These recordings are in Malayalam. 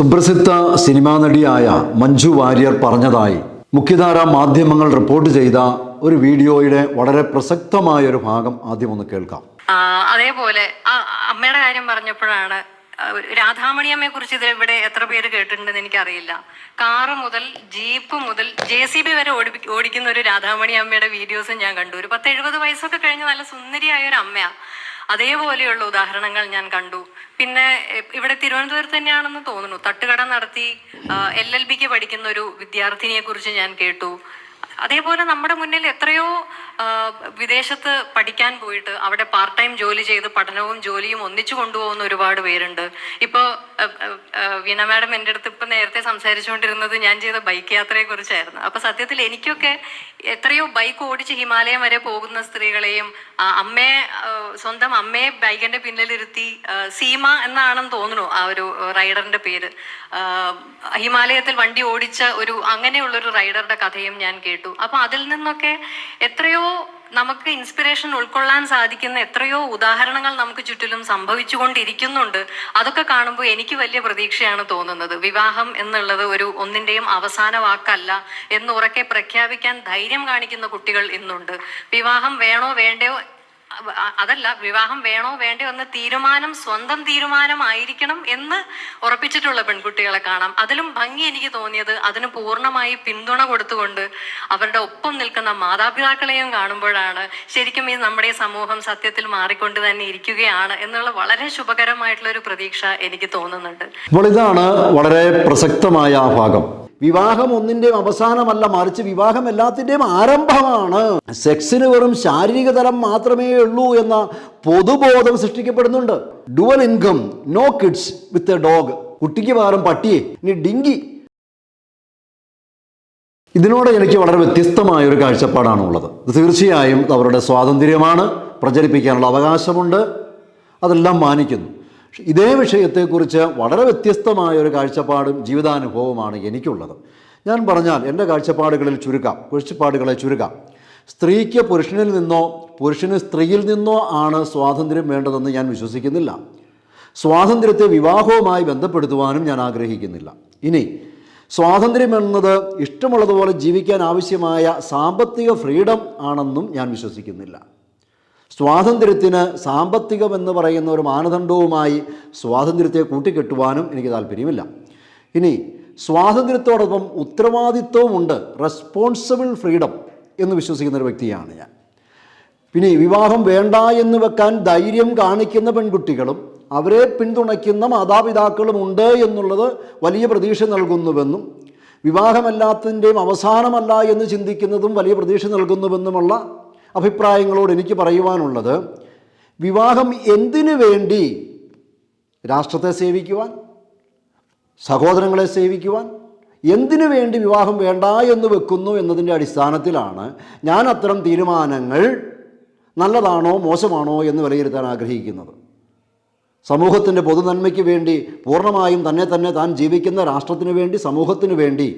സുപ്രസിദ്ധ സിനിമാ നടിയായ മഞ്ജു വാര്യർ പറഞ്ഞതായി മുഖ്യധാര മാധ്യമങ്ങൾ റിപ്പോർട്ട് ചെയ്ത ഒരു വീഡിയോയുടെ വളരെ പ്രസക്തമായ ഒരു ഭാഗം ആദ്യം ഒന്ന് കേൾക്കാം അതേപോലെ അമ്മയുടെ കാര്യം പറഞ്ഞപ്പോഴാണ് രാധാമണിയമ്മയെ കുറിച്ച് ഇത് ഇവിടെ എത്ര പേര് കേട്ടിട്ടുണ്ടെന്ന് എനിക്കറിയില്ല. കാറ് മുതൽ ജീപ്പ് മുതൽ ജെ സി ബി വരെ ഓടി ഓടിക്കുന്ന ഒരു രാധാമണി അമ്മയുടെ വീഡിയോസും ഞാൻ കണ്ടു. ഒരു പത്ത് എഴുപത് വയസ്സൊക്കെ കഴിഞ്ഞ നല്ല സുന്ദരിയായ ഒരു അമ്മയാ. അതേപോലെയുള്ള ഉദാഹരണങ്ങൾ ഞാൻ കണ്ടു. പിന്നെ ഇവിടെ തിരുവനന്തപുരത്ത് തന്നെയാണെന്ന് തോന്നുന്നു. തട്ടുകട നടത്തി എൽ എൽ ബിക്ക് പഠിക്കുന്ന ഒരു വിദ്യാർത്ഥിനിയെ കുറിച്ച് ഞാൻ കേട്ടു. അതേപോലെ നമ്മുടെ മുന്നിൽ എത്രയോ വിദേശത്ത് പഠിക്കാൻ പോയിട്ട് അവിടെ പാർട്ട് ടൈം ജോലി ചെയ്ത് പഠനവും ജോലിയും ഒന്നിച്ചു കൊണ്ടുപോകുന്ന ഒരുപാട് പേരുണ്ട്. ഇപ്പോൾ വീണ മാഡം എന്റെ അടുത്ത് ഇപ്പം നേരത്തെ സംസാരിച്ചുകൊണ്ടിരുന്നത് ഞാൻ ചെയ്ത ബൈക്ക് യാത്രയെ കുറിച്ചായിരുന്നു. അപ്പൊ സത്യത്തിൽ എനിക്കൊക്കെ എത്രയോ ബൈക്ക് ഓടിച്ച് ഹിമാലയം വരെ പോകുന്ന സ്ത്രീകളെയും അമ്മയെ സ്വന്തം അമ്മയെ ബൈക്കിന്റെ പിന്നിലിരുത്തി സീമ എന്നാണെന്ന് തോന്നുന്നു ആ ഒരു റൈഡറിന്റെ പേര്. ഹിമാലയത്തിൽ വണ്ടി ഓടിച്ച ഒരു അങ്ങനെയുള്ളൊരു റൈഡറുടെ കഥയും ഞാൻ കേട്ടു. അപ്പൊ അതിൽ നിന്നൊക്കെ എത്രയോ നമുക്ക് ഇൻസ്പിറേഷൻ ഉൾക്കൊള്ളാൻ സാധിക്കുന്ന എത്രയോ ഉദാഹരണങ്ങൾ നമുക്ക് ചുറ്റിലും സംഭവിച്ചുകൊണ്ടിരിക്കുന്നുണ്ട്. അതൊക്കെ കാണുമ്പോൾ എനിക്ക് വലിയ പ്രതീക്ഷയാണ് തോന്നുന്നത്. വിവാഹം എന്നുള്ളത് ഒരു ഒന്നിന്റെയും അവസാന വാക്കല്ല എന്ന് ഉറക്കെ പ്രഖ്യാപിക്കാൻ ധൈര്യം കാണിക്കുന്ന കുട്ടികൾ ഇന്നുണ്ട്. വിവാഹം വേണോ വേണ്ടയോ അതല്ല വിവാഹം വേണോ വേണ്ടയോ എന്ന തീരുമാനം സ്വന്തം തീരുമാനമായിരിക്കണം എന്ന് ഉറപ്പിച്ചിട്ടുള്ള പെൺകുട്ടികളെ കാണാം. അതിലും ഭംഗി എനിക്ക് തോന്നിയത് അതിന് പൂർണമായി പിന്തുണ കൊടുത്തുകൊണ്ട് അവരുടെ ഒപ്പം നിൽക്കുന്ന മാതാപിതാക്കളെയും കാണുമ്പോഴാണ് ശരിക്കും ഈ നമ്മുടെ സമൂഹം സത്യത്തിൽ മാറിക്കൊണ്ട് തന്നെ ഇരിക്കുകയാണ് എന്നുള്ള വളരെ ശുഭകരമായിട്ടുള്ള ഒരു പ്രതീക്ഷ എനിക്ക് തോന്നുന്നുണ്ട്. അപ്പോൾ ഇതാണ് വളരെ പ്രസക്തമായ ആ ഭാഗം. വിവാഹം ഒന്നിന്റെയും അവസാനമല്ല മറിച്ച് വിവാഹം എല്ലാത്തിന്റെയും ആരംഭമാണ്. സെക്സിന് വെറും ശാരീരിക തലം മാത്രമേ ഉള്ളൂ എന്ന പൊതുബോധം സൃഷ്ടിക്കപ്പെടുന്നുണ്ട്. Dual income no kids with a dog. കുട്ടിക്ക് പകരം പട്ടിയെ ഇനി ഡിങ്കി. ഇതിനോട് എനിക്ക് വളരെ വ്യത്യസ്തമായ ഒരു കാഴ്ചപ്പാടാണ് ഉള്ളത് തീർച്ചയായും അവരുടെ സ്വാതന്ത്ര്യമാണ് പ്രചരിപ്പിക്കാനുള്ള അവകാശമുണ്ട് അതെല്ലാം മാനിക്കുന്നു. ഇതേ വിഷയത്തെക്കുറിച്ച് വളരെ വ്യത്യസ്തമായ ഒരു കാഴ്ചപ്പാടും ജീവിതാനുഭവമാണ് എനിക്കുള്ളത്. ഞാൻ പറഞ്ഞാൽ എന്റെ കാഴ്ചപ്പാടുകളിൽ ചുരുക്കാം കാഴ്ചപ്പാടുകളെ ചുരുക്കാം. സ്ത്രീക്ക് പുരുഷനിൽ നിന്നോ പുരുഷന് സ്ത്രീയിൽ നിന്നോ ആണ് സ്വാതന്ത്ര്യം വേണ്ടതെന്ന് ഞാൻ വിശ്വസിക്കുന്നില്ല. സ്വാതന്ത്ര്യത്തെ വിവാഹവുമായി ബന്ധപ്പെടുത്തുവാനും ഞാൻ ആഗ്രഹിക്കുന്നില്ല. ഇനി സ്വാതന്ത്ര്യം എന്നത് ഇഷ്ടമുള്ളതുപോലെ ജീവിക്കാൻ ആവശ്യമായ സാമ്പത്തിക ഫ്രീഡം ആണെന്നും ഞാൻ വിശ്വസിക്കുന്നില്ല. സ്വാതന്ത്ര്യത്തിന് സാമ്പത്തികമെന്ന് പറയുന്ന ഒരു മാനദണ്ഡവുമായി സ്വാതന്ത്ര്യത്തെ കൂട്ടിക്കെട്ടുവാനും എനിക്ക് താല്പര്യമില്ല. ഇനി സ്വാതന്ത്ര്യത്തോടൊപ്പം ഉത്തരവാദിത്വമുണ്ട് റെസ്പോൺസിബിൾ ഫ്രീഡം എന്ന് വിശ്വസിക്കുന്ന ഒരു വ്യക്തിയാണ് ഞാൻ. പിന്നെ വിവാഹം വേണ്ട എന്ന് വെക്കാൻ ധൈര്യം കാണിക്കുന്ന പെൺകുട്ടികളും അവരെ പിന്തുണയ്ക്കുന്ന മാതാപിതാക്കളും ഉണ്ട് എന്നുള്ളത് വലിയ പ്രതീക്ഷ നൽകുന്നുവെന്നും വിവാഹമല്ലാത്തതിന്റെയും അവസാനമല്ല എന്ന് ചിന്തിക്കുന്നതും വലിയ പ്രതീക്ഷ നൽകുന്നുവെന്നുമുള്ള അഭിപ്രായങ്ങളോട് എനിക്ക് പറയുവാനുള്ളത് വിവാഹം എന്തിനു വേണ്ടി രാഷ്ട്രത്തെ സേവിക്കുവാൻ സഹോദരങ്ങളെ സേവിക്കുവാൻ എന്തിനു വേണ്ടി വിവാഹം വേണ്ട എന്ന് വെക്കുന്നു എന്നതിന്റെ അടിസ്ഥാനത്തിലാണ് ഞാൻ അത്തരം തീരുമാനങ്ങൾ നല്ലതാണോ മോശമാണോ എന്ന് വിലയിരുത്താൻ ആഗ്രഹിക്കുന്നത്. സമൂഹത്തിന്റെ പൊതുനന്മയ്ക്ക് വേണ്ടി പൂർണമായും തന്നെ തന്നെ താൻ ജീവിക്കുന്ന രാഷ്ട്രത്തിന് വേണ്ടി സമൂഹത്തിന് വേണ്ടി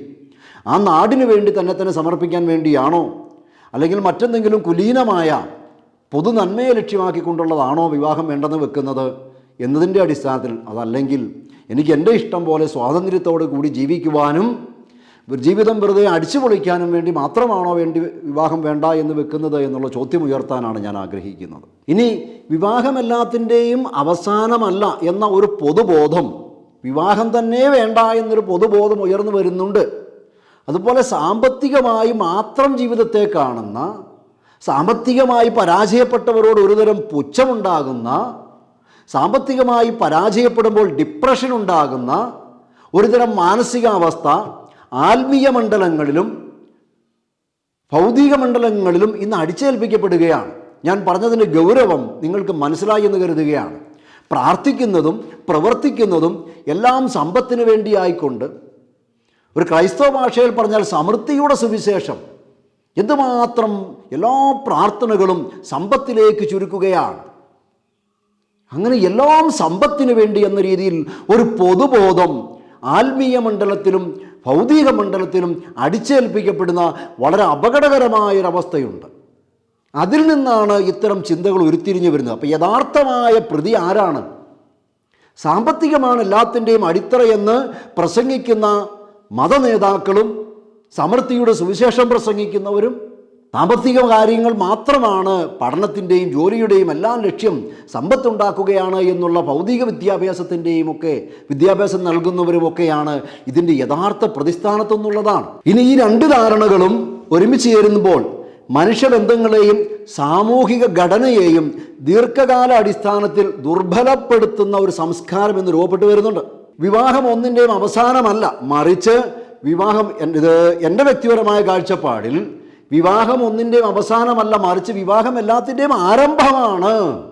ആ നാടിനു വേണ്ടി തന്നെ തന്നെ സമർപ്പിക്കാൻ വേണ്ടിയാണോ അല്ലെങ്കിൽ മറ്റെന്തെങ്കിലും കുലീനമായ പൊതു നന്മയെ ലക്ഷ്യമാക്കിക്കൊണ്ടുള്ളതാണോ വിവാഹം വേണ്ടെന്ന് വെക്കുന്നത് എന്നതിന്റെ അടിസ്ഥാനത്തിൽ അതല്ലെങ്കിൽ എനിക്ക് എന്റെ ഇഷ്ടം പോലെ സ്വാതന്ത്ര്യത്തോടു കൂടി ജീവിക്കുവാനും ജീവിതം വെറുതെ അടിച്ചു പൊളിക്കാനും വേണ്ടി മാത്രമാണോ വേണ്ടി വിവാഹം വേണ്ട എന്ന് വെക്കുന്നത് എന്നുള്ള ചോദ്യം ഉയർത്താനാണ് ഞാൻ ആഗ്രഹിക്കുന്നത്. ഇനി വിവാഹമെല്ലാത്തിന്റെയും അവസാനമല്ല എന്ന ഒരു പൊതുബോധം വിവാഹം തന്നെ വേണ്ട എന്നൊരു പൊതുബോധം ഉയർന്നു വരുന്നുണ്ട്. അതുപോലെ സാമ്പത്തികമായി മാത്രം ജീവിതത്തെ കാണുന്ന സാമ്പത്തികമായി പരാജയപ്പെട്ടവരോട് ഒരുതരം പുച്ഛമുണ്ടാകുന്ന സാമ്പത്തികമായി പരാജയപ്പെടുമ്പോൾ ഡിപ്രഷൻ ഉണ്ടാകുന്ന ഒരുതരം മാനസികാവസ്ഥ ആത്മീയ മണ്ഡലങ്ങളിലും ഭൗതിക മണ്ഡലങ്ങളിലും ഇന്ന് അടിച്ചേൽപ്പിക്കപ്പെടുകയാണ്. ഞാൻ പറഞ്ഞതിന്റെ ഗൗരവം നിങ്ങൾക്ക് മനസ്സിലായി എന്ന് കരുതുകയാണ്. പ്രാർത്ഥിക്കുന്നതും പ്രവർത്തിക്കുന്നതും എല്ലാം സമ്പത്തിന് വേണ്ടിയായിക്കൊണ്ട് ഒരു ക്രൈസ്തവ ഭാഷയിൽ പറഞ്ഞാൽ സമൃദ്ധിയുടെ സുവിശേഷം. എന്തുമാത്രം എല്ലാ പ്രാർത്ഥനകളും സമ്പത്തിലേക്ക് ചുരുക്കുകയാണ്. അങ്ങനെ എല്ലാം സമ്പത്തിന് വേണ്ടി എന്ന രീതിയിൽ ഒരു പൊതുബോധം ആത്മീയ മണ്ഡലത്തിലും ഭൗതിക മണ്ഡലത്തിലും അടിച്ചേൽപ്പിക്കപ്പെടുന്ന വളരെ അപകടകരമായൊരവസ്ഥയുണ്ട്. അതിൽ നിന്നാണ് ഇത്തരം ചിന്തകൾ ഉരുത്തിരിഞ്ഞു വരുന്നത്. അപ്പോൾ യഥാർത്ഥമായ പ്രതി ആരാണ്? സാമ്പത്തികമാണ് എല്ലാത്തിന്റെയും അടിത്തറയെന്ന് പ്രസംഗിക്കുന്ന മതനേതാക്കളും സമൃദ്ധിയുടെ സുവിശേഷം പ്രസംഗിക്കുന്നവരും സാമ്പത്തിക കാര്യങ്ങൾ മാത്രമാണ് പഠനത്തിന്റെയും ജോലിയുടെയും എല്ലാം ലക്ഷ്യം സമ്പത്തുണ്ടാക്കുകയാണ് എന്നുള്ള ഭൗതിക വിദ്യാഭ്യാസത്തിന്റെയും ഒക്കെ വിദ്യാഭ്യാസം നൽകുന്നവരുമൊക്കെയാണ് ഇതിന്റെ യഥാർത്ഥ പ്രതിസ്ഥാനത്തെന്നുള്ളതാണ്. ഇനി ഈ രണ്ട് ധാരണകളും ഒരുമിച്ച് ചേരുമ്പോൾ മനുഷ്യബന്ധങ്ങളെയും സാമൂഹിക ഘടനയെയും ദീർഘകാല അടിസ്ഥാനത്തിൽ ദുർബലപ്പെടുത്തുന്ന ഒരു സംസ്കാരം എന്ന് രൂപപ്പെട്ടു വരുന്നുണ്ട്. വിവാഹം ഒന്നിന്റെയും അവസാനമല്ല. മറിച്ച് വിവാഹം ഇത് എന്റെ വ്യക്തിപരമായ കാഴ്ചപ്പാടിൽ വിവാഹം ഒന്നിന്റെയും അവസാനമല്ല മറിച്ച് വിവാഹം എല്ലാത്തിന്റെയും ആരംഭമാണ്.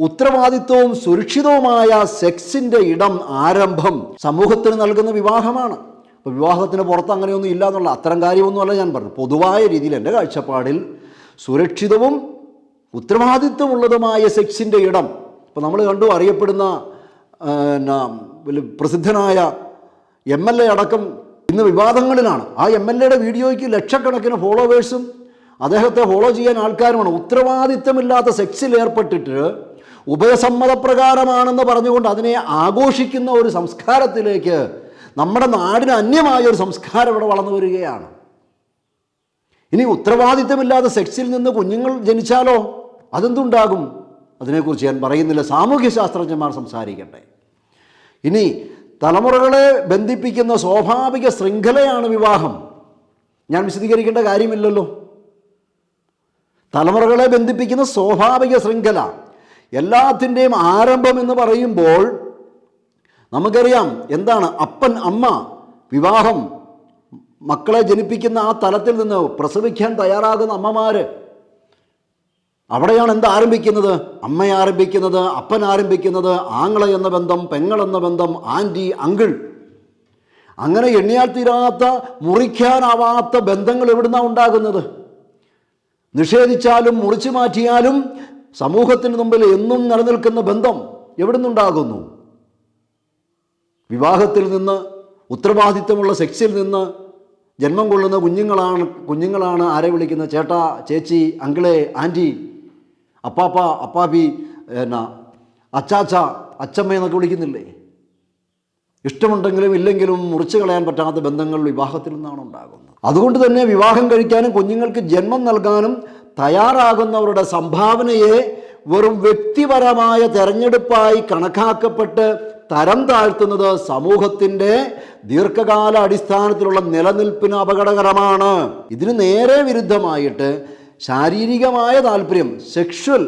ഉത്തരവാദിത്വവും സുരക്ഷിതവുമായ സെക്സിന്റെ ഇടം ആരംഭം സമൂഹത്തിന് നൽകുന്ന വിവാഹമാണ്. അപ്പോൾ വിവാഹത്തിന് പുറത്ത് അങ്ങനെയൊന്നും ഇല്ല എന്നുള്ള അത്തരം കാര്യമൊന്നുമല്ല ഞാൻ പറഞ്ഞു പൊതുവായ രീതിയിൽ എന്റെ കാഴ്ചപ്പാടിൽ സുരക്ഷിതവും ഉത്തരവാദിത്വമുള്ളതുമായ സെക്സിന്റെ ഇടം. ഇപ്പോൾ നമ്മൾ കണ്ടു അറിയപ്പെടുന്ന പ്രസിദ്ധനായ എം എൽ എ അടക്കം ഇന്ന് വിവാദങ്ങളിലാണ്. ആ എം എൽ എയുടെ വീഡിയോയ്ക്ക് ലക്ഷക്കണക്കിന് ഫോളോവേഴ്സും അദ്ദേഹത്തെ ഫോളോ ചെയ്യാൻ ആൾക്കാരുമാണ്. ഉത്തരവാദിത്തമില്ലാത്ത സെക്സിൽ ഏർപ്പെട്ടിട്ട് ഉഭയസമ്മതപ്രകാരമാണെന്ന് പറഞ്ഞുകൊണ്ട് അതിനെ ആഘോഷിക്കുന്ന ഒരു സംസ്കാരത്തിലേക്ക് നമ്മുടെ നാടിന് അന്യമായ ഒരു സംസ്കാരം ഇവിടെ വളർന്നു വരികയാണ്. ഇനി ഉത്തരവാദിത്തമില്ലാതെ സെക്സിൽ നിന്ന് കുഞ്ഞുങ്ങൾ ജനിച്ചാലോ? അതെന്തുണ്ടാകും? അതിനെക്കുറിച്ച് ഞാൻ പറയുന്നില്ല. സാമൂഹ്യ ശാസ്ത്രജ്ഞന്മാർ സംസാരിക്കട്ടെ. ഇനി തലമുറകളെ ബന്ധിപ്പിക്കുന്ന സ്വാഭാവിക ശൃംഖലയാണ് വിവാഹം. ഞാൻ വിശദീകരിക്കേണ്ട കാര്യമില്ലല്ലോ. തലമുറകളെ ബന്ധിപ്പിക്കുന്ന സ്വാഭാവിക ശൃംഖല എല്ലാത്തിന്റെയും ആരംഭം എന്ന് പറയുമ്പോൾ നമുക്കറിയാം എന്താണ് അപ്പൻ അമ്മ വിവാഹം മക്കളെ ജനിപ്പിക്കുന്ന ആ തലത്തിൽ നിന്ന് പ്രസവിക്കാൻ തയ്യാറാകുന്ന അമ്മമാർ അവിടെയാണ് എന്ത് ആരംഭിക്കുന്നത്? അമ്മ ആരംഭിക്കുന്നത് അപ്പൻ ആരംഭിക്കുന്നത് ആങ്ങള എന്ന ബന്ധം പെങ്ങൾ എന്ന ബന്ധം ആന്റി അങ്കിൾ. അങ്ങനെ എണ്ണിയാൽ തീരാത്ത മുറിക്കാനാവാത്ത ബന്ധങ്ങൾ എവിടുന്നാണ് ഉണ്ടാകുന്നത്? നിഷേധിച്ചാലും മുറിച്ചു മാറ്റിയാലും സമൂഹത്തിന് മുമ്പിൽ എന്നും നിലനിൽക്കുന്ന ബന്ധം എവിടുന്നുണ്ടാകുന്നു? വിവാഹത്തിൽ നിന്ന് ഉത്തരവാദിത്തമുള്ള സെക്സിൽ നിന്ന് ജന്മം കൊള്ളുന്ന കുഞ്ഞുങ്ങളാണ് കുഞ്ഞുങ്ങളാണ് ആരെ വിളിക്കുന്നത്? ചേട്ടാ ചേച്ചി അങ്കിളെ ആന്റി. അപ്പാപ്പ അപ്പാപ്പി എന്നാ അച്ചാച്ച അച്ചമ്മ എന്നൊക്കെ വിളിക്കുന്നില്ലേ? ഇഷ്ടമുണ്ടെങ്കിലും ഇല്ലെങ്കിലും മുറിച്ചു കളയാൻ പറ്റാത്ത ബന്ധങ്ങൾ വിവാഹത്തിൽ നിന്നാണ് ഉണ്ടാകുന്നത്. അതുകൊണ്ട് തന്നെ വിവാഹം കഴിക്കാനും കുഞ്ഞുങ്ങൾക്ക് ജന്മം നൽകാനും തയ്യാറാകുന്നവരുടെ സംഭാവനയെ വെറും വ്യക്തിപരമായ തെരഞ്ഞെടുപ്പായി കണക്കാക്കപ്പെട്ട് തരം താഴ്ത്തുന്നത് സമൂഹത്തിന്റെ ദീർഘകാല അടിസ്ഥാനത്തിലുള്ള നിലനിൽപ്പിന് അപകടകരമാണ്. ഇതിന് നേരെ വിരുദ്ധമായിട്ട് ശാരീരികമായ താല്പര്യം സെക്ഷൽ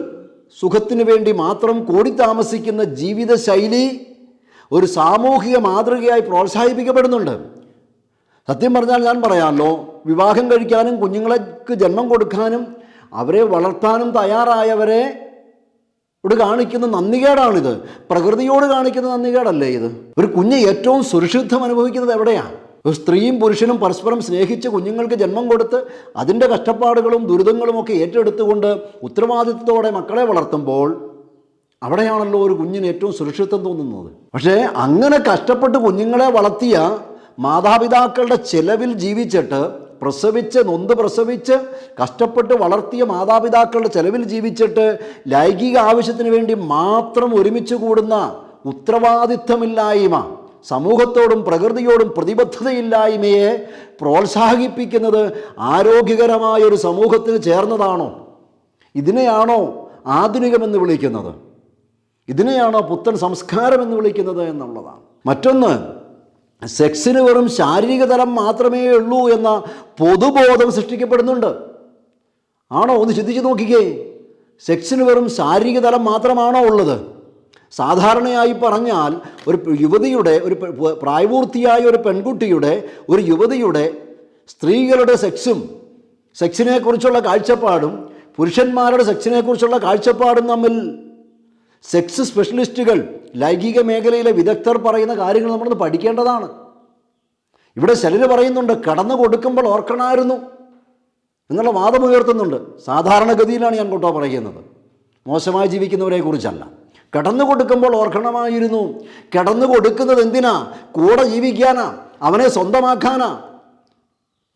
സുഖത്തിനു വേണ്ടി മാത്രം കൂടി താമസിക്കുന്ന ജീവിതശൈലി ഒരു സാമൂഹിക മാതൃകയായി പ്രോത്സാഹിപ്പിക്കപ്പെടുന്നുണ്ട്. സത്യം പറഞ്ഞാൽ ഞാൻ പറയാമല്ലോ വിവാഹം കഴിക്കാനും കുഞ്ഞുങ്ങൾക്ക് ജന്മം കൊടുക്കാനും അവരെ വളർത്താനും തയ്യാറായവരെ ഇവിടെ കാണിക്കുന്ന നന്ദികേടാണിത്. പ്രകൃതിയോട് കാണിക്കുന്ന നന്ദികേടല്ലേ ഇത്? ഒരു കുഞ്ഞ് ഏറ്റവും സുരക്ഷിതം അനുഭവിക്കുന്നത് എവിടെയാണ്? സ്ത്രീയും പുരുഷനും പരസ്പരം സ്നേഹിച്ച് കുഞ്ഞുങ്ങൾക്ക് ജന്മം കൊടുത്ത് അതിന്റെ കഷ്ടപ്പാടുകളും ദുരിതങ്ങളും ഒക്കെ ഏറ്റെടുത്തുകൊണ്ട് ഉത്തരവാദിത്വത്തോടെ മക്കളെ വളർത്തുമ്പോൾ അവിടെയാണല്ലോ ഒരു കുഞ്ഞിന് ഏറ്റവും സുരക്ഷിതത്വം തോന്നുന്നത്. പക്ഷേ അങ്ങനെ കഷ്ടപ്പെട്ട് കുഞ്ഞുങ്ങളെ വളർത്തിയ മാതാപിതാക്കളുടെ ചെലവിൽ ജീവിച്ചിട്ട് പ്രസവിച്ച് നൊന്ത് പ്രസവിച്ച് കഷ്ടപ്പെട്ട് വളർത്തിയ മാതാപിതാക്കളുടെ ചെലവിൽ ജീവിച്ചിട്ട് ലൈംഗിക ആവശ്യത്തിന് വേണ്ടി മാത്രം ഒരുമിച്ച് കൂടുന്ന ഉത്തരവാദിത്തമില്ലായ്മ സമൂഹത്തോടും പ്രകൃതിയോടും പ്രതിബദ്ധതയില്ലായ്മയെ പ്രോത്സാഹിപ്പിക്കുന്നത് ആരോഗ്യകരമായൊരു സമൂഹത്തിൽ ചേർന്നതാണോ? ഇതിനെയാണോ ആധുനികമെന്ന് വിളിക്കുന്നത്? ഇതിനെയാണോ പുത്തൻ സംസ്കാരം എന്ന് വിളിക്കുന്നത് എന്നുള്ളതാണ്. മറ്റൊന്ന് സെക്സിന് വെറും ശാരീരിക തലം മാത്രമേ ഉള്ളൂ എന്ന പൊതുബോധം സൃഷ്ടിക്കപ്പെടുന്നുണ്ട്. ആണോ? ഒന്ന് ചിന്തിച്ച് നോക്കിക്കേ. സെക്സിന് വെറും ശാരീരിക തലം മാത്രമാണോ ഉള്ളത്? സാധാരണയായി പറഞ്ഞാൽ ഒരു യുവതിയുടെ ഒരു പ്രായപൂർത്തിയായ ഒരു പെൺകുട്ടിയുടെ ഒരു യുവതിയുടെ സ്ത്രീകളുടെ സെക്സും സെക്സിനെക്കുറിച്ചുള്ള കാഴ്ചപ്പാടും പുരുഷന്മാരുടെ സെക്സിനെക്കുറിച്ചുള്ള കാഴ്ചപ്പാടും തമ്മിൽ സെക്സ് സ്പെഷ്യലിസ്റ്റുകൾ ലൈംഗിക മേഖലയിലെ വിദഗ്ധർ പറയുന്ന കാര്യങ്ങൾ നമ്മളൊന്ന് പഠിക്കേണ്ടതാണ്. ഇവിടെ ചിലർ പറയുന്നുണ്ട് കടന്നു കൊടുക്കുമ്പോൾ ഓർക്കണമായിരുന്നു എന്നുള്ള വാദമുയർത്തുന്നുണ്ട്. സാധാരണഗതിയിലാണ് ഞാൻ കൊട്ടോ പറയുന്നത്. മോശമായി ജീവിക്കുന്നവരെ കുറിച്ചല്ല കടന്നു കൊടുക്കുമ്പോൾ ഓർക്കണമായിരുന്നു. കിടന്നു കൊടുക്കുന്നത് എന്തിനാ? കൂടെ ജീവിക്കാനാ. അവനെ സ്വന്തമാക്കാനാ.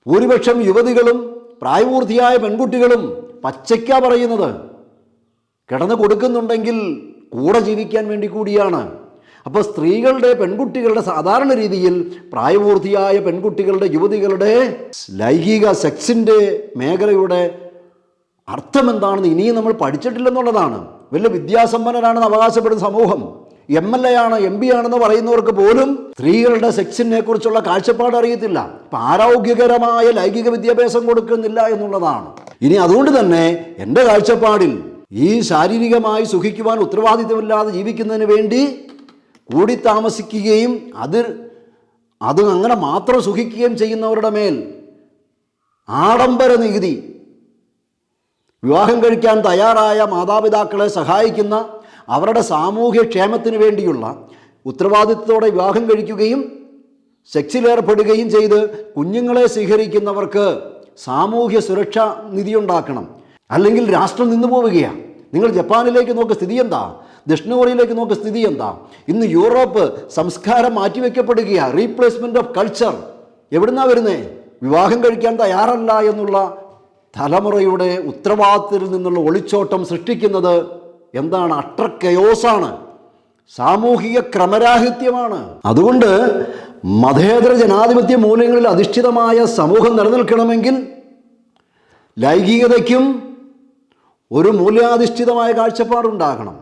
ഭൂരിപക്ഷം യുവതികളും പ്രായപൂർത്തിയായ പെൺകുട്ടികളും പച്ചയ്ക്ക പറയുന്നത്. കിടന്നു കൊടുക്കുന്നുണ്ടെങ്കിൽ കൂടെ ജീവിക്കാൻ വേണ്ടി കൂടിയാണ്. അപ്പോൾ സ്ത്രീകളുടെ പെൺകുട്ടികളുടെ സാധാരണ രീതിയിൽ പ്രായപൂർത്തിയായ പെൺകുട്ടികളുടെ യുവതികളുടെ ലൈംഗിക സെക്സിന്റെ മേഖലയുടെ അർത്ഥം എന്താണെന്ന് ഇനിയും നമ്മൾ പഠിച്ചിട്ടില്ലെന്നുള്ളതാണ്. വലിയ വിദ്യാസമ്പന്നരാണെന്ന് അവകാശപ്പെടുന്ന സമൂഹം. എം എൽ എ ആണ് എം പി ആണെന്ന് പറയുന്നവർക്ക് പോലും സ്ത്രീകളുടെ സെക്സിനെ കുറിച്ചുള്ള കാഴ്ചപ്പാട് അറിയത്തില്ല. അപ്പം ആരോഗ്യകരമായ ലൈംഗിക വിദ്യാഭ്യാസം കൊടുക്കുന്നില്ല എന്നുള്ളതാണ്. ഇനി അതുകൊണ്ട് തന്നെ എന്റെ കാഴ്ചപ്പാടിൽ ഈ ശാരീരികമായി സുഖിക്കുവാൻ ഉത്തരവാദിത്തമില്ലാതെ ജീവിക്കുന്നതിന് വേണ്ടി കൂടി താമസിക്കുകയും അത് അത് അങ്ങനെ മാത്രം സുഖിക്കുകയും ചെയ്യുന്നവരുടെ മേൽ ആഡംബര നികുതി വിവാഹം കഴിക്കാൻ തയ്യാറായ മാതാപിതാക്കളെ സഹായിക്കുന്ന അവരുടെ സാമൂഹ്യ ക്ഷേമത്തിന് വേണ്ടിയുള്ള ഉത്തരവാദിത്വത്തോടെ വിവാഹം കഴിക്കുകയും സെക്സിലേർപ്പെടുകയും ചെയ്ത് കുഞ്ഞുങ്ങളെ സ്വീകരിക്കുന്നവർക്ക് സാമൂഹ്യ സുരക്ഷാ നിധി ഉണ്ടാക്കണം അല്ലെങ്കിൽ രാഷ്ട്രം നിന്നു പോവുകയാണ് നിങ്ങൾ ജപ്പാനിലേക്ക് നോക്ക് സ്ഥിതി എന്താ? ദക്ഷിണ കൊറിയയിലേക്ക് നോക്ക് സ്ഥിതി എന്താ? ഇന്ന് യൂറോപ്പ് സംസ്കാരം മാറ്റിവെക്കപ്പെടുകയാണ് റീപ്ലേസ്മെന്റ് ഓഫ് കൾച്ചർ. എവിടുന്നാ വരുന്നേ? വിവാഹം കഴിക്കാൻ തയ്യാറല്ല എന്നുള്ള തലമുറയുടെ ഉത്തരവാദിത്തത്തിൽ നിന്നുള്ള ഒളിച്ചോട്ടം സൃഷ്ടിക്കുന്നത് എന്താണ്? അട്ടർ കയോസാണ് സാമൂഹിക ക്രമരാഹിത്യമാണ്. അതുകൊണ്ട് മതേതര ജനാധിപത്യ മൂല്യങ്ങളിൽ അധിഷ്ഠിതമായ സമൂഹം നിലനിൽക്കണമെങ്കിൽ ലൈംഗികതയ്ക്കും ഒരു മൂല്യാധിഷ്ഠിതമായ കാഴ്ചപ്പാടുണ്ടാകണം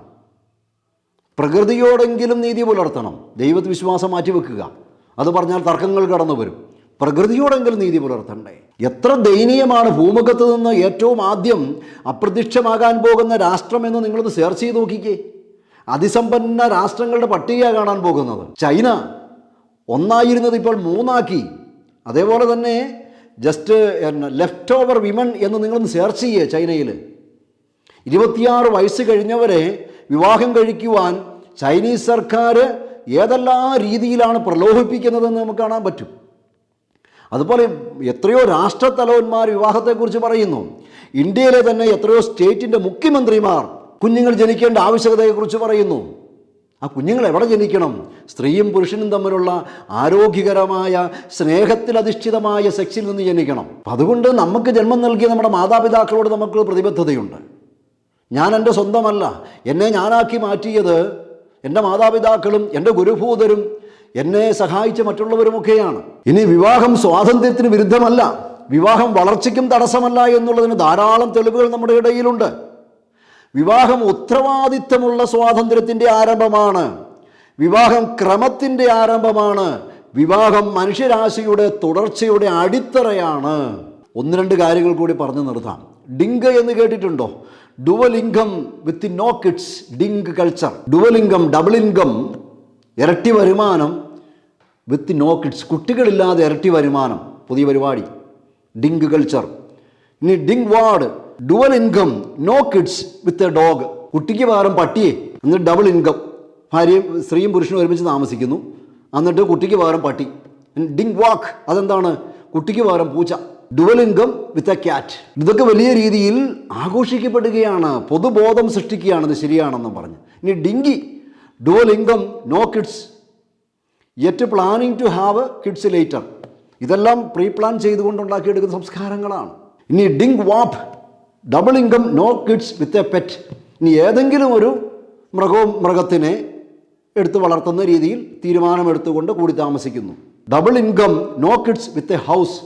പ്രകൃതിയോടെങ്കിലും നീതി പുലർത്തണം. ദൈവത്ത് വിശ്വാസം മാറ്റിവെക്കുക. അത് പറഞ്ഞാൽ തർക്കങ്ങൾ കടന്നു വരും പ്രകൃതിയോടെങ്കിലും നീതി പുലർത്തണ്ടേ? എത്ര ദയനീയമാണ് ഭൂമുഖത്ത് നിന്ന് ഏറ്റവും ആദ്യം അപ്രത്യക്ഷമാകാൻ പോകുന്ന രാഷ്ട്രമെന്ന് നിങ്ങളത് സെർച്ച് ചെയ്ത് നോക്കിക്കേ. അതിസമ്പന്ന രാഷ്ട്രങ്ങളുടെ പട്ടിക കാണാൻ പോകുന്നത്. ചൈന ഒന്നായിരുന്നത് ഇപ്പോൾ മൂന്നാക്കി. അതേപോലെ തന്നെ ജസ്റ്റ് ലെഫ്റ്റ് ഓവർ വിമൺ എന്ന് നിങ്ങളൊന്ന് സെർച്ച് ചെയ്യേ ചൈനയിൽ ഇരുപത്തിയാറ് വയസ്സ് കഴിഞ്ഞവരെ വിവാഹം കഴിക്കുവാൻ ചൈനീസ് സർക്കാർ ഏതെല്ലാം രീതിയിലാണ് പ്രലോഭിപ്പിക്കുന്നതെന്ന് നമുക്ക് കാണാൻ പറ്റും. അതുപോലെ എത്രയോ രാഷ്ട്രത്തലവന്മാർ വിവാഹത്തെക്കുറിച്ച് പറയുന്നു. ഇന്ത്യയിലെ തന്നെ എത്രയോ സ്റ്റേറ്റിന്റെ മുഖ്യമന്ത്രിമാർ കുഞ്ഞുങ്ങൾ ജനിക്കേണ്ട ആവശ്യകതയെക്കുറിച്ച് പറയുന്നു. ആ കുഞ്ഞുങ്ങൾ എവിടെ ജനിക്കണം? സ്ത്രീയും പുരുഷനും തമ്മിലുള്ള ആരോഗ്യകരമായ സ്നേഹത്തിലധിഷ്ഠിതമായ സെക്സിൽ നിന്ന് ജനിക്കണം. അപ്പം അതുകൊണ്ട് നമുക്ക് ജന്മം നൽകിയ നമ്മുടെ മാതാപിതാക്കളോട് നമുക്ക് പ്രതിബദ്ധതയുണ്ട്. ഞാൻ എന്റെ സ്വന്തമല്ല. എന്നെ ഞാനാക്കി മാറ്റിയത് എന്റെ മാതാപിതാക്കളും എന്റെ ഗുരുഭൂതരും എന്നെ സഹായിച്ച മറ്റുള്ളവരുമൊക്കെയാണ്. ഇനി വിവാഹം സ്വാതന്ത്ര്യത്തിന് വിരുദ്ധമല്ല. വിവാഹം വളർച്ചയ്ക്കും തടസ്സമല്ല എന്നുള്ളതിന് ധാരാളം തെളിവുകൾ നമ്മുടെ ഇടയിലുണ്ട്. വിവാഹം ഉത്തരവാദിത്തമുള്ള സ്വാതന്ത്ര്യത്തിന്റെ ആരംഭമാണ്. വിവാഹം ക്രമത്തിന്റെ ആരംഭമാണ്. വിവാഹം മനുഷ്യരാശിയുടെ തുടർച്ചയുടെ അടിത്തറയാണ്. ഒന്ന് രണ്ട് കാര്യങ്ങൾ കൂടി പറഞ്ഞു നിർത്താം. ഡിങ്ക് എന്ന് കേട്ടിട്ടുണ്ടോ? Dual income with no kids dink culture. Dual income double income ഇരട്ടി വരുമാനം വിത്ത് നോ കിഡ്സ് കുട്ടികളില്ലാതെ ഇരട്ടി വരുമാനം. പുതിയ പരിപാടി. ഡിങ്ക് കൾച്ചർ ഇനി dink wad dual income no kids with a dog കുട്ടിക്ക് പകരം പട്ടിയെ എന്നിട്ട് ഡബിൾ ഇൻകം ഭാര്യയും സ്ത്രീയും പുരുഷനും ഒരുമിച്ച് താമസിക്കുന്നു. എന്നിട്ട് കുട്ടിക്ക് പകരം പട്ടി. ഡിങ് വാക്ക് അതെന്താണ്? കുട്ടിക്ക് പകരം പൂച്ച. Dual income with a cat ഇതൊക്കെ വലിയ രീതിയിൽ ആഘോഷിക്കപ്പെടുകയാണ്. പൊതുബോധം സൃഷ്ടിക്കുകയാണ്. ഇത് ശരിയാണെന്നും പറഞ്ഞ്. ഇനി dinky dual income no kids yet planning to have kids later ഇതെല്ലാം പ്രീ പ്ലാൻ ചെയ്തുകൊണ്ട് ഉണ്ടാക്കിയെടുക്കുന്ന സംസ്കാരങ്ങളാണ്. ഇനി dink wap double income no kids with a pet ഇനി ഏതെങ്കിലും ഒരു മൃഗവും മൃഗത്തിനെ എടുത്ത് വളർത്തുന്ന രീതിയിൽ തീരുമാനമെടുത്തുകൊണ്ട് കൂടി താമസിക്കുന്നു. Double income no kids with a house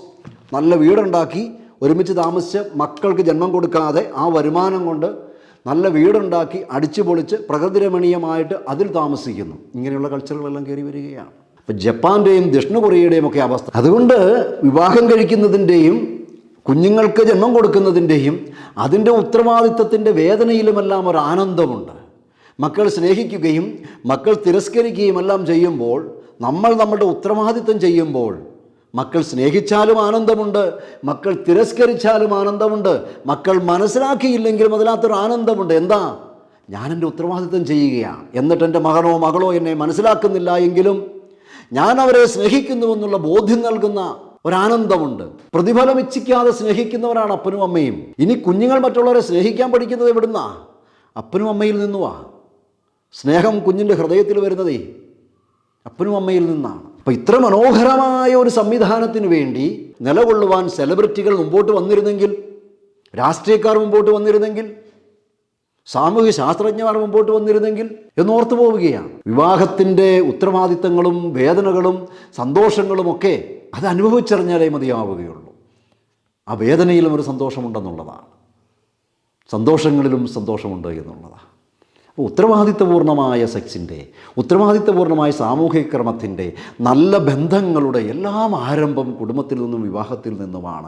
നല്ല വീടുണ്ടാക്കി ഒരുമിച്ച് താമസിച്ച് മക്കൾക്ക് ജന്മം കൊടുക്കാതെ ആ വരുമാനം കൊണ്ട് നല്ല വീടുണ്ടാക്കി അടിച്ചു പൊളിച്ച് പ്രകൃതി രമണീയമായിട്ട് അതിൽ താമസിക്കുന്നു. ഇങ്ങനെയുള്ള കൾച്ചറുകളെല്ലാം കയറി വരികയാണ്. അപ്പം ജപ്പാന്റെയും ദക്ഷിണ കൊറിയയുടെയും ഒക്കെ അവസ്ഥ. അതുകൊണ്ട് വിവാഹം കഴിക്കുന്നതിന്റെയും കുഞ്ഞുങ്ങൾക്ക് ജന്മം കൊടുക്കുന്നതിന്റെയും അതിന്റെ ഉത്തരവാദിത്തത്തിന്റെ വേദനയിലുമെല്ലാം ഒരു ആനന്ദമുണ്ട്. മക്കൾ സ്നേഹിക്കുകയും മക്കൾ തിരസ്കരിക്കുകയും എല്ലാം ചെയ്യുമ്പോൾ നമ്മൾ നമ്മുടെ ഉത്തരവാദിത്തം ചെയ്യുമ്പോൾ മക്കൾ സ്നേഹിച്ചാലും ആനന്ദമുണ്ട് മക്കൾ തിരസ്കരിച്ചാലും ആനന്ദമുണ്ട് മക്കൾ മനസ്സിലാക്കിയില്ലെങ്കിലും അതിനകത്തൊരു ആനന്ദമുണ്ട്. എന്താ? ഞാൻ എന്റെ ഉത്തരവാദിത്തം ചെയ്യുകയാണ്. എന്നിട്ട് എന്റെ മകനോ മകളോ എന്നെ മനസ്സിലാക്കുന്നില്ല എങ്കിലും ഞാൻ അവരെ സ്നേഹിക്കുന്നുവെന്നുള്ള ബോധ്യം നൽകുന്ന ഒരാനന്ദമുണ്ട്. പ്രതിഫലം ഇച്ഛിക്കാതെ സ്നേഹിക്കുന്നവരാണ് അപ്പനും അമ്മയും. ഇനി കുഞ്ഞുങ്ങൾ മറ്റുള്ളവരെ സ്നേഹിക്കാൻ പഠിക്കുന്നത് എവിടുന്നാ? അപ്പനും അമ്മയിൽ നിന്നുവാ. സ്നേഹം കുഞ്ഞിന്റെ ഹൃദയത്തിൽ വരുന്നതേ. അപ്പനും അമ്മയിൽ നിന്നാണ്. അപ്പം ഇത്ര മനോഹരമായ ഒരു സംവിധാനത്തിന് വേണ്ടി നിലകൊള്ളുവാൻ സെലിബ്രിറ്റികൾ മുമ്പോട്ട് വന്നിരുന്നെങ്കിൽ രാഷ്ട്രീയക്കാർ മുമ്പോട്ട് വന്നിരുന്നെങ്കിൽ സാമൂഹ്യ ശാസ്ത്രജ്ഞന്മാർ മുമ്പോട്ട് വന്നിരുന്നെങ്കിൽ എന്നോർത്തു പോവുകയാണ്. വിവാഹത്തിന്റെ ഉത്തരവാദിത്തങ്ങളും വേദനകളും സന്തോഷങ്ങളും ഒക്കെ അത് അനുഭവിച്ചറിഞ്ഞാലേ മതിയാവുകയുള്ളൂ. ആ വേദനയിലും ഒരു സന്തോഷമുണ്ടെന്നുള്ളതാണ്. സന്തോഷങ്ങളിലും സന്തോഷമുണ്ട് എന്നുള്ളതാണ്. അപ്പോൾ ഉത്തരവാദിത്തപൂർണമായ സെക്സിന്റെ ഉത്തരവാദിത്വപൂർണമായ സാമൂഹിക ക്രമത്തിന്റെ നല്ല ബന്ധങ്ങളുടെ എല്ലാം ആരംഭം കുടുംബത്തിൽ നിന്നും വിവാഹത്തിൽ നിന്നുമാണ്.